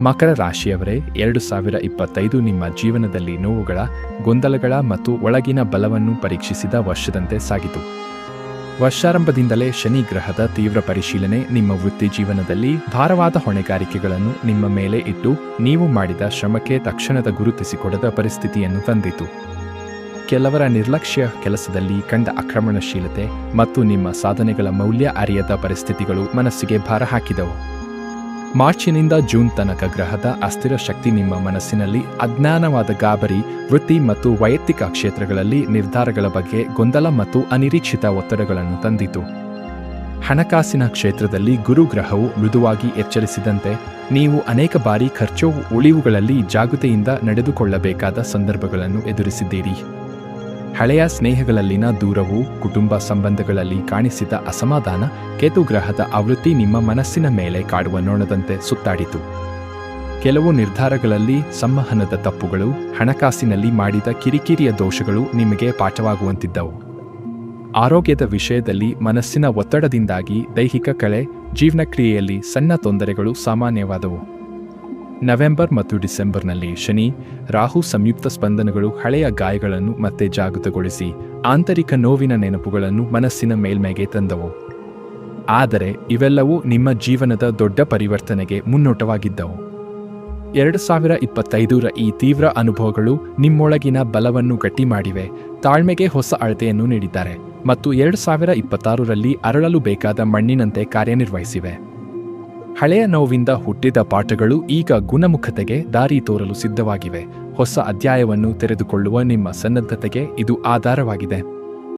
ಮಕರ ರಾಶಿಯವರೇ, ಎರಡು ಸಾವಿರ ಇಪ್ಪತ್ತೈದು ನಿಮ್ಮ ಜೀವನದಲ್ಲಿ ನೋವುಗಳ, ಗೊಂದಲಗಳ ಮತ್ತು ಒಳಗಿನ ಬಲವನ್ನು ಪರೀಕ್ಷಿಸಿದ ವರ್ಷದಂತೆ ಸಾಗಿತು. ವರ್ಷಾರಂಭದಿಂದಲೇ ಶನಿ ಗ್ರಹದ ತೀವ್ರ ಪರಿಶೀಲನೆ, ನಿಮ್ಮ ವೃತ್ತಿ ಜೀವನದಲ್ಲಿ ಭಾರವಾದ ಹೊಣೆಗಾರಿಕೆಗಳನ್ನು ನಿಮ್ಮ ಮೇಲೆ ಇಟ್ಟು, ನೀವು ಮಾಡಿದ ಶ್ರಮಕ್ಕೆ ತಕ್ಷಣದ ಗುರುತಿಸಿಕೊಡದ ಪರಿಸ್ಥಿತಿಯನ್ನು ತಂದಿತು. ಕೆಲವರ ನಿರ್ಲಕ್ಷ್ಯ ಕೆಲಸದಲ್ಲಿ ಕಂಡ ಆಕ್ರಮಣಶೀಲತೆ ಮತ್ತು ನಿಮ್ಮ ಸಾಧನೆಗಳ ಮೌಲ್ಯ ಅರಿಯದ ಪರಿಸ್ಥಿತಿಗಳು ಮನಸ್ಸಿಗೆ ಭಾರ ಹಾಕಿದವು. ಮಾರ್ಚಿನಿಂದ ಜೂನ್ ತನಕ ಗ್ರಹದ ಅಸ್ಥಿರ ಶಕ್ತಿ ನಿಮ್ಮ ಮನಸ್ಸಿನಲ್ಲಿ ಅಜ್ಞಾನವಾದ ಗಾಬರಿ, ವೃತ್ತಿ ಮತ್ತು ವೈಯಕ್ತಿಕ ಕ್ಷೇತ್ರಗಳಲ್ಲಿ ನಿರ್ಧಾರಗಳ ಬಗ್ಗೆ ಗೊಂದಲ ಮತ್ತು ಅನಿರೀಕ್ಷಿತ ಒತ್ತಡಗಳನ್ನು ತಂದಿತು. ಹಣಕಾಸಿನ ಕ್ಷೇತ್ರದಲ್ಲಿ ಗುರುಗ್ರಹವು ಮೃದುವಾಗಿ ಎಚ್ಚರಿಸಿದಂತೆ ನೀವು ಅನೇಕ ಬಾರಿ ಖರ್ಚು, ಉಳಿವುಗಳಲ್ಲಿ ಜಾಗೃತೆಯಿಂದ ನಡೆದುಕೊಳ್ಳಬೇಕಾದ ಸಂದರ್ಭಗಳನ್ನು ಎದುರಿಸಿದ್ದೀರಿ. ಹಳೆಯ ಸ್ನೇಹಗಳಲ್ಲಿನ ದೂರವು ಕುಟುಂಬ ಸಂಬಂಧಗಳಲ್ಲಿ ಕಾಣಿಸಿದ ಅಸಮಾಧಾನ ಕೇತು ಗ್ರಹದ ಆವೃತ್ತಿ ನಿಮ್ಮ ಮನಸ್ಸಿನ ಮೇಲೆ ಕಾಡುವ ನೋಣದಂತೆ ಸುತ್ತಾಡಿತು. ಕೆಲವು ನಿರ್ಧಾರಗಳಲ್ಲಿ ಸಂವಹನದ ತಪ್ಪುಗಳು, ಹಣಕಾಸಿನಲ್ಲಿ ಮಾಡಿದ ಕಿರಿಕಿರಿಯ ದೋಷಗಳು ನಿಮಗೆ ಪಾಠವಾಗುವಂತಿದ್ದವು. ಆರೋಗ್ಯದ ವಿಷಯದಲ್ಲಿ ಮನಸ್ಸಿನ ಒತ್ತಡದಿಂದಾಗಿ ದೈಹಿಕ ಕಳೆ ಜೀವನಕ್ರಿಯೆಯಲ್ಲಿ ಸಣ್ಣ ತೊಂದರೆಗಳು ಸಾಮಾನ್ಯವಾದವು. ನವೆಂಬರ್ ಮತ್ತು ಡಿಸೆಂಬರ್ನಲ್ಲಿ ಶನಿ, ರಾಹು ಸಂಯುಕ್ತ ಸ್ಪಂದನಗಳು ಹಳೆಯ ಗಾಯಗಳನ್ನು ಮತ್ತೆ ಜಾಗೃತಗೊಳಿಸಿ ಆಂತರಿಕ ನೋವಿನ ನೆನಪುಗಳನ್ನು ಮನಸ್ಸಿನ ಮೇಲ್ಮೈಗೆ ತಂದವು. ಆದರೆ ಇವೆಲ್ಲವೂ ನಿಮ್ಮ ಜೀವನದ ದೊಡ್ಡ ಪರಿವರ್ತನೆಗೆ ಮುನ್ನೋಟವಾಗಿದ್ದವು. ಎರಡು ಸಾವಿರ ಇಪ್ಪತ್ತೈದರ ಈ ತೀವ್ರ ಅನುಭವಗಳು ನಿಮ್ಮೊಳಗಿನ ಬಲವನ್ನು ಗಟ್ಟಿ ಮಾಡಿವೆ, ತಾಳ್ಮೆಗೆ ಹೊಸ ಅಳತೆಯನ್ನು ನೀಡಿದ್ದಾರೆ ಮತ್ತು ಎರಡು ಸಾವಿರ ಇಪ್ಪತ್ತಾರರಲ್ಲಿ ಅರಳಲು ಬೇಕಾದ ಮಣ್ಣಿನಂತೆ ಕಾರ್ಯನಿರ್ವಹಿಸಿವೆ. ಹಳೆಯ ನೋವಿಂದ ಹುಟ್ಟಿದ ಪಾಠಗಳು ಈಗ ಗುಣಮುಖತೆಗೆ ದಾರಿ ತೋರಲು ಸಿದ್ಧವಾಗಿವೆ. ಹೊಸ ಅಧ್ಯಾಯವನ್ನು ತೆರೆದುಕೊಳ್ಳುವ ನಿಮ್ಮ ಸನ್ನದ್ಧತೆಗೆ ಇದು ಆಧಾರವಾಗಿದೆ.